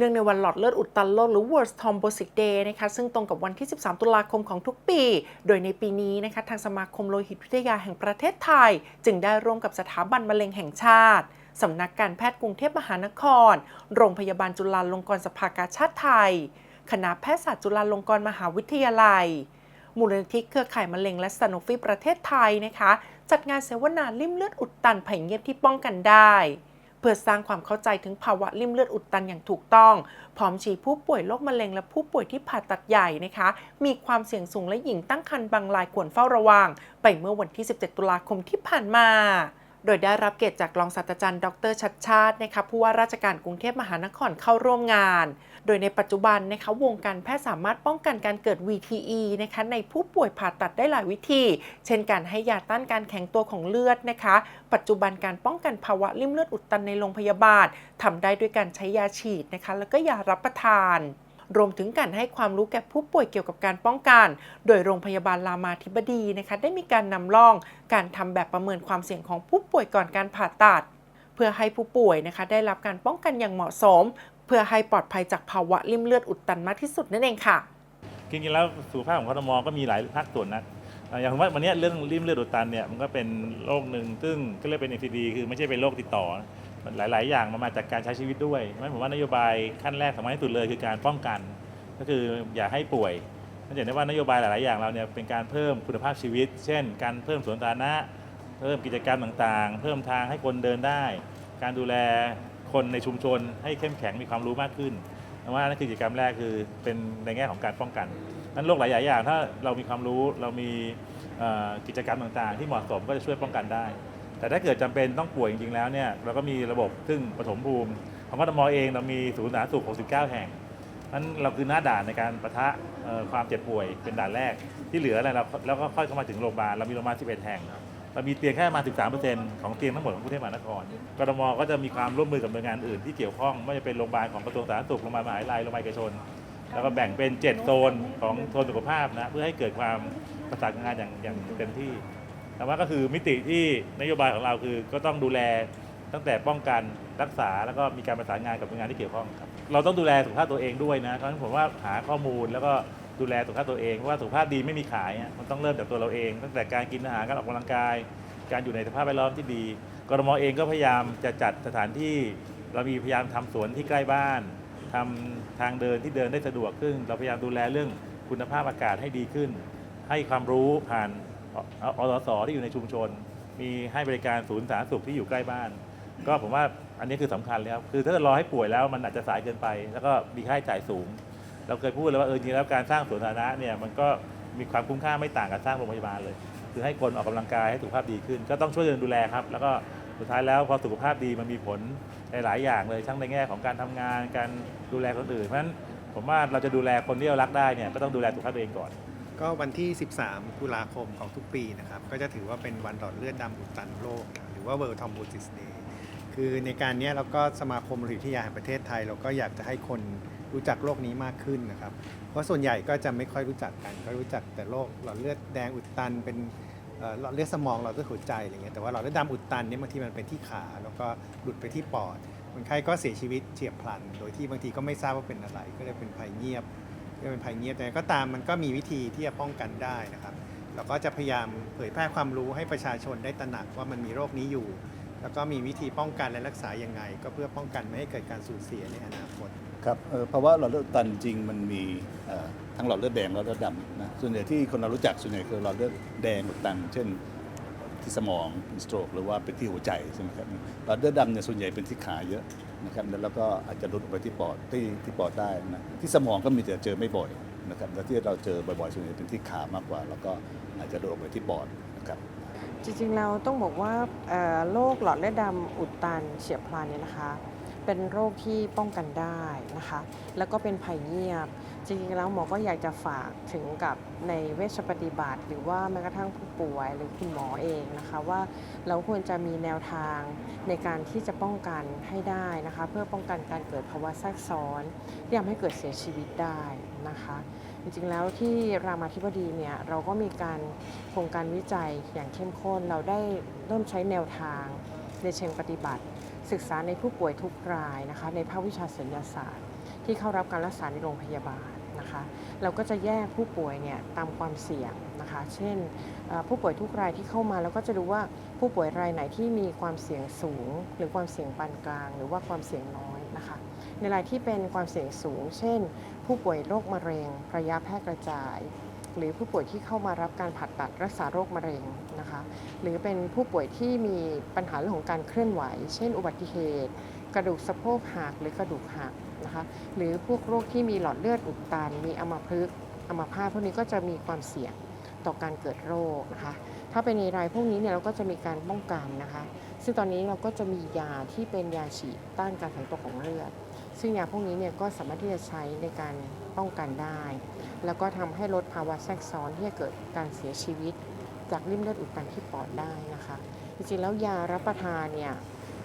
เนื่องในวันหลอดเลือดอุดตันโลกหรือ World Thrombosis Day นะคะซึ่งตรงกับวันที่ 13 ตุลาคมของทุกปี โดยในปีนี้นะคะทางสมาคมโลหิตวิทยาแห่งประเทศไทย จึงได้ร่วมกับสถาบันมะเร็งแห่งชาติสำนักการแพทย์กรุงเทพมหานคร โรงพยาบาลจุฬาลงกรณ์สภากาชาติไทย คณะแพทยศาสตร์จุฬาลงกรณ์มหาวิทยาลัย มูลนิธิเครือข่ายมะเร็งและสโนฟีประเทศไทยนะคะ จัดงานเสวนาลิ่มเลือดอุดตันภัยเงียบที่ป้องกันได้ เพื่อสร้างความเข้าใจถึงภาวะลิ่มเลือดอุดตันอย่างถูกต้อง พร้อมชี้ผู้ป่วยโรคมะเร็งและผู้ป่วยที่ผ่าตัดใหญ่นะคะ มีความเสี่ยงสูงและหญิงตั้งครรภ์บางรายควรเฝ้าระวัง ไปเมื่อวันที่ 17 ตุลาคมที่ผ่านมา โดยได้รับเกียรติจากรองศาสตราจารย์ ดรชัดชาตินะคะผู้ว่าราชการกรุงเทพมหานครเข้าร่วมงาน โดยในปัจจุบันนะคะวงการแพทย์สามารถป้องกันการเกิด VTE นะคะในผู้ป่วยผ่าตัดได้หลายวิธี เช่นการให้ยาต้านการแข็งตัวของเลือดนะคะ ปัจจุบันการป้องกันภาวะลิ่มเลือดอุดตันในโรงพยาบาลทำได้ด้วยการใช้ยาฉีดนะคะแล้วก็ยารับประทาน รวมถึงการให้ความรู้แก่ผู้ป่วยเกี่ยวกับการป้องกัน โดยโรงพยาบาลรามาธิบดีนะคะได้มีการนำร่องการทำแบบประเมินความเสี่ยงของผู้ป่วยก่อนการผ่าตัด เพื่อให้ผู้ป่วยนะคะได้รับการป้องกันอย่างเหมาะสม เพื่อให้ปลอดภัยจากภาวะลิ่มเลือดอุดตันมากที่สุดนั่นเองค่ะจริงๆแล้วสุขภาพของกทมก็มีหลายภาคส่วนนะอ่าอย่างว่าวันนี้เรื่องริ่มเลือดอุดตันเนี่ยมันก็เป็นโรคหนึ่งซึ่งก็เรียกเป็น NCD คือไม่ใช่เป็นโรคติดต่อ หลาย ๆ อย่างมันมาจากการใช้ชีวิตด้วยเพราะฉะนั้นผมว่านโยบายขั้นแรกสำคัญที่สุดเลยคือการป้องกัน ก็คืออย่าให้ป่วยนั่นเห็นได้ว่านโยบายหลาย ๆ อย่างเราเนี่ยเป็นการเพิ่มคุณภาพชีวิต เช่น การเพิ่มสวนสาธารณะ เพิ่มกิจกรรมต่าง ๆ เพิ่มทางให้คนเดินได้ การดูแลคนในชุมชนให้เข้มแข็งมีความรู้มากขึ้นว่านั่นคือกิจกรรมแรกคือเป็นในแง่ของการป้องกันนั้นโรคหลาย ๆ อย่าง ถ้าเรามีความรู้เรามีกิจกรรมต่าง ๆ ที่เหมาะสมก็จะช่วยป้องกันได้ แต่ถ้าเกิดจำเป็นต้องป่วยจริงๆแล้วเนี่ยเราก็มีระบบซึ่งปฐมภูมิ ของกทมเองเรามีศูนย์สาธารณสุข 69 แห่งนั้นเราคือหน้าด่านในการปะทะความเจ็บป่วยเป็นด่านแรกที่เหลืออะไรเราแล้วก็ค่อยเข้ามาถึงโรงพยาบาลเรามีโรงพยาบาล 11 แห่งเรามีเตียงแค่ประมาณ13%ของเตียงทั้งหมดของกรุงเทพมหานครกทมก็จะมีความร่วมมือกับหน่วยงานอื่นที่เกี่ยวข้องไม่ว่าจะเป็นโรงพยาบาลของกระทรวงสาธารณสุข โรงพยาบาลมหาวิทยาลัย โรงพยาบาลเอกชน แล้วก็แบ่งเป็น 7 โซนของโซนสุขภาพนะ เพื่อให้เกิดความประสานงานอย่างอย่างเต็มที่ แต่ว่าก็คือมิติที่นโยบายของเราคือก็ต้องดูแลตั้งแต่ป้องกันรักษาแล้วก็มีการประสานงานกับหน่วยงานที่เกี่ยวข้องครับเราต้องดูแลสุขภาพตัวเองด้วยนะเพราะฉะนั้นผมว่าหาข้อมูลแล้วก็ดูแลสุขภาพตัวเองเพราะว่าสุขภาพดีไม่มีขายมันต้องเริ่มจากตัวเราเอง ตั้งแต่การกินอาหารการออกกำลังกาย การอยู่ในสภาพแวดล้อมที่ดีกรมเองก็พยายามจะจัดสถานที่ เรามีพยายามทำสวนที่ใกล้บ้านทำทางเดินที่เดินได้สะดวกขึ้น เราพยายามดูแลเรื่องคุณภาพอากาศให้ดีขึ้น ให้ความรู้ผ่าน อสสที่อยู่ในชุมชน มีให้บริการศูนย์สาธารณสุขที่อยู่ใกล้บ้าน ก็ผมว่าอันนี้คือสำคัญเลยครับคือถ้าเกิดรอให้ป่วยแล้วมันอาจจะสายเกินไป แล้วก็มีค่าใช้จ่ายสูง เราเคยพูดเลยว่าเออจริงแล้วการสร้างสวนสาธารณะเนี่ยมันก็มีความคุ้มค่าไม่ต่างกับสร้างโรงพยาบาลเลย คือให้คนออกกำลังกายให้สุขภาพดีขึ้น ก็ต้องช่วยกันดูแลครับ แล้วก็สุดท้ายแล้วพอสุขภาพดีมันมีผลในหลายอย่างเลยทั้งในแง่ของการทำงานการดูแลคนอื่นเพราะฉะนั้นผมว่าเราจะดูแลคนที่เรารักได้เนี่ยก็ต้องดูแลสุขภาพตัวเองก่อน ก็วันที่ 13 ตุลาคมของทุกปีนะครับ ก็จะถือว่าเป็นวันหลอดเลือดดำอุดตันโลก หรือว่า World Thrombosis Day คือในการนี้เราก็สมาคมโลหิตวิทยาแห่งประเทศไทย เราก็อยากจะให้คนรู้จักโรคนี้มากขึ้นนะครับ เพราะส่วนใหญ่ก็จะไม่ค่อยรู้จักกัน ก็รู้จักแต่โรคหลอดเลือดแดงอุดตัน เป็นหลอดเลือดสมองหลอดเลือดหัวใจอะไรเงี้ยแต่ว่าหลอดเลือดดำอุดตันเนี่ยบางทีมันเป็นที่ขา แล้วก็หลุดไปที่ปอดคนไข้ก็เสียชีวิตเฉียบพลัน โดยที่บางทีก็ไม่ทราบว่าเป็นอะไรก็เลยเป็นภัยเงียบ ก็เป็นภัยเงียบแต่ก็ตามมันก็มีวิธีที่จะป้องกันได้นะครับ เราก็จะพยายามเผยแพร่ความรู้ให้ประชาชนได้ตระหนักว่ามันมีโรคนี้อยู่ แล้วก็มีวิธีป้องกันและรักษาอยังไง ก็เพื่อป้องกันไม่ให้เกิดการสูญเสียในอนาคตครับเอ่อภาวะหลอดเลือดตันจริงมันมีทั้งหลอดเลือดแดงและหลอดเลือดดำนะส่วนใหญ่ที่คนเรารู้จักส่วนใหญ่คือหลอดเลือดแดงอุดตัน เช่นที่สมองสโตรกหรือว่าเป็นที่หัวใจใช่ไหมครับหลอดเลือดดำเนี่ยส่วนใหญ่เป็นที่ขาเยอะ นะครับแล้วก็อาจจะลุดออกไปที่ปอดที่ที่ปอดได้นะที่สมองก็มีแต่เจอไม่บ่อยนะครับแล้วที่เราเจอบ่อยๆส่วนใหญ่เป็นที่ขามากกว่า แล้วก็อาจจะลุดออกไปที่ปอดนะครับจริงๆเราต้องบอกว่าโรคหลอดเลือดดำอุดตันเฉียบพลันเนี่ยนะคะ เป็นโรคที่ป้องกันได้นะคะ แล้วก็เป็นภัยเงียบ จริงๆแล้วหมอก็อยากจะฝากถึงกับในเวชปฏิบัติ หรือว่าแม้กระทั่งผู้ป่วยหรือคุณหมอเองนะคะว่าเราควรจะมีแนวทางในการที่จะป้องกันให้ได้นะคะ เพื่อป้องกันการเกิดภาวะแทรกซ้อนที่ทำให้เกิดเสียชีวิตได้นะคะ จริงๆแล้วที่รามาธิบดีเนี่ยเราก็มีการโครงการวิจัยอย่างเข้มข้นเราได้เริ่มใช้แนวทางในเชิงปฏิบัติ ศึกษาในผู้ป่วยทุกรายนะคะในภาควิชาศัลยศาสตร์ ที่เข้ารับการรักษาในโรงพยาบาลนะคะ เราก็จะแยกผู้ป่วยเนี่ยตามความเสี่ยงนะคะ เช่นผู้ป่วยทุกรายที่เข้ามาเราก็จะดูว่าผู้ป่วยรายไหนที่มีความเสี่ยงสูง หรือความเสี่ยงปานกลาง หรือว่าความเสี่ยงน้อยนะคะ ในรายที่เป็นความเสี่ยงสูง เช่น ผู้ป่วยโรคมะเร็งระยะแพร่กระจายหรือผู้ป่วยที่เข้ามารับการผ่าตัดรักษาโรคมะเร็งนะคะ หรือเป็นผู้ป่วยที่มีปัญหาเรื่องของการเคลื่อนไหว เช่น อุบัติเหตุ กระดูกสะโพกหักหรือกระดูกหัก นะคะหรือพวกโรคที่มีหลอดเลือดอุดตัน มีอัมพฤกษ์อัมพาตพวกนี้ก็จะมีความเสี่ยงต่อการเกิดโรคนะคะถ้าเป็นในรายพวกนี้เนี่ยเราก็จะมีการป้องกันนะคะ ซึ่งตอนนี้เราก็จะมียาที่เป็นยาฉีดต้านการแข็งตัวของเลือด ซึ่งยาพวกนี้เนี่ยก็สามารถที่จะใช้ในการป้องกันได้ แล้วก็ทำให้ลดภาวะแทรกซ้อนที่จะเกิดการเสียชีวิต จากริ่มเลือดอุดตันที่ปอดได้นะคะ จริงๆแล้วยารับประทานเนี่ย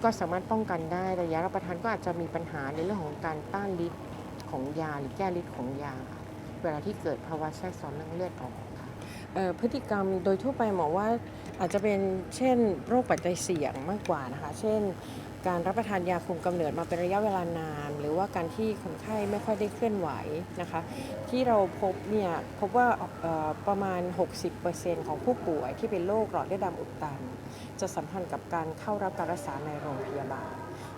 ก็สามารถป้องกันได้แต่ยารับประทานก็อาจจะมีปัญหาในเรื่องของการต้านฤทธิ์ของยาหรือแก้ฤทธิ์ของยา เวลาที่เกิดภาวะแทรกซ้อนเรื่องเลือดออก พฤติกรรมโดยทั่วไปหมอว่าอาจจะเป็นเช่นโรคปัจจัยเสี่ยงมากกว่านะคะ เช่น การรับประทานยาคุมกำเนิดมาเป็นระยะเวลานาน หรือว่าการที่คนไข้ไม่ค่อยได้เคลื่อนไหวนะคะ ที่เราพบเนี่ยพบว่าประมาณ 60%ของผู้ป่วยที่เป็นโรคหลอดเลือดดำอุดตัน จะสัมพันธ์กับการเข้ารับการรักษาในโรงพยาบาล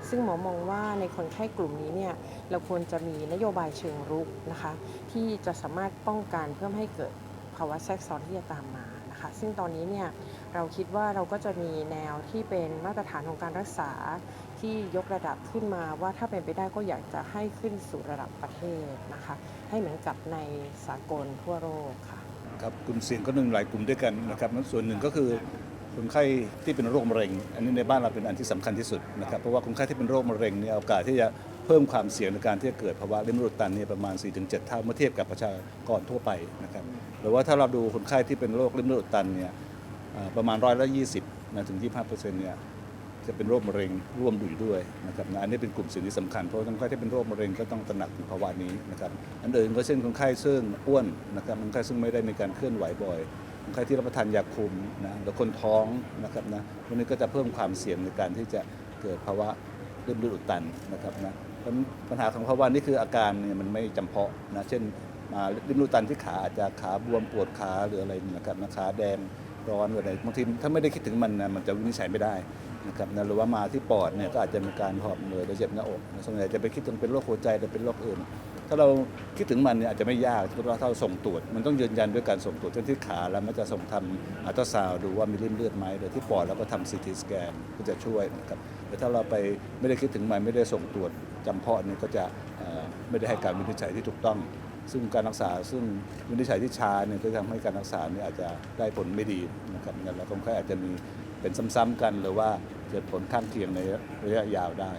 ซึ่งหมอมองว่าในคนไข้กลุ่มนี้เนี่ยเราควรจะมีนโยบายเชิงรุกนะคะ ที่จะสามารถป้องกันเพื่อไม่ให้เกิด ภาวะแทรกซ้อนที่จะตามมานะคะซึ่งตอนนี้เนี่ยเราคิดว่าเราก็จะมีแนวที่เป็นมาตรฐานของการรักษาที่ยกระดับขึ้นมาว่าถ้าเป็นไปได้ก็อยากจะให้ขึ้นสู่ระดับประเทศนะคะให้เหมือนกับในสากลทั่วโลกค่ะครับกลุ่มเสี่ยงก็หนึ่งหลายกลุ่มด้วยกันนะครับส่วนหนึ่งก็คือคนไข้ที่เป็นโรคมะเร็ง อันนี้ในบ้านเราเป็นอันที่สำคัญที่สุดนะครับเพราะว่าคนไข้ที่เป็นโรคมะเร็งเนี่ยโอกาสที่จะ เพิ่มความเสี่ยงในการที่จะเกิดภาวะริ่มเลือดอุดตันเนี่ยประมาณ 4-7 เท่าเมื่อเทียบกับประชากรทั่วไปนะครับหรือว่าถ้าเราดูคนไข้ที่เป็นโรคริ่มเลือดอุดตันเนี่ยประมาณร้อยละ20นะถึง 25เปอร์เซ็นต์เนี่ยจะเป็นโรคมะเร็งร่วมอยู่ด้วยนะครับนะอันนี้เป็นกลุ่มเสี่ยงที่สำคัญเพราะคนไข้ที่เป็นโรคมะเร็งก็ต้องตระหนักถึงภาวะนี้นะครับอันอื่นก็เช่นคนไข้ซึ่งอ้วนนะครับคนไข้ซึ่งไม่ได้มีการเคลื่อนไหวบ่อยคนไข้ที่รับประทานยาคุมนะแล้วคนท้องนะครับนะพวกนี้ก็จะเพิ่มความเสี่ยงในการที่จะเกิดภาวะริ่มเลือดอุดตันนะครับนะ ปัญหาของภาวะนี้คืออาการเนี่ยมันไม่จำเพาะนะเช่นมาริมรูตันที่ขาอาจจะขาบวมปวดขาหรืออะไรนะครับนะขาแดงร้อนหรืออะไรบางทีถ้าไม่ได้คิดถึงมันนะมันจะวินิจฉัยไม่ได้นะครับนะหรือว่ามาที่ปอดเนี่ยก็อาจจะมีการหอบเหนื่อยหรือเจ็บหน้าอกส่วนใหญ่จะไปคิดถึงเป็นโรคหัวใจหรือเป็นโรคอื่น ถ้าเราคิดถึงมันเนี่ยอาจจะไม่ยากเพราะว่าถ้าเราส่งตรวจมันต้องยืนยันด้วยการส่งตรวจเช่นที่ขาแล้วมันจะส่งทำอัลตราซาวด์ดูว่ามีริ่มเลือดไหมหรือที่ปอดแล้วก็ทำซีทีสแกนก็จะช่วยนะครับแต่ถ้าเราไปไม่ได้คิดถึงมันไม่ได้ส่งตรวจจำเพาะเนี่ยก็จะไม่ได้ให้การวินิจฉัยที่ถูกต้อง ซึ่งการรักษาซึ่งวินิจฉัยที่ช้าเนี่ยก็ทำให้การรักษาเนี่ยอาจจะได้ผลไม่ดีนะครับแล้วคนไข้อาจจะมีเป็นซ้ำๆกันหรือว่าเกิดผลข้างเคียงในระยะยาวได้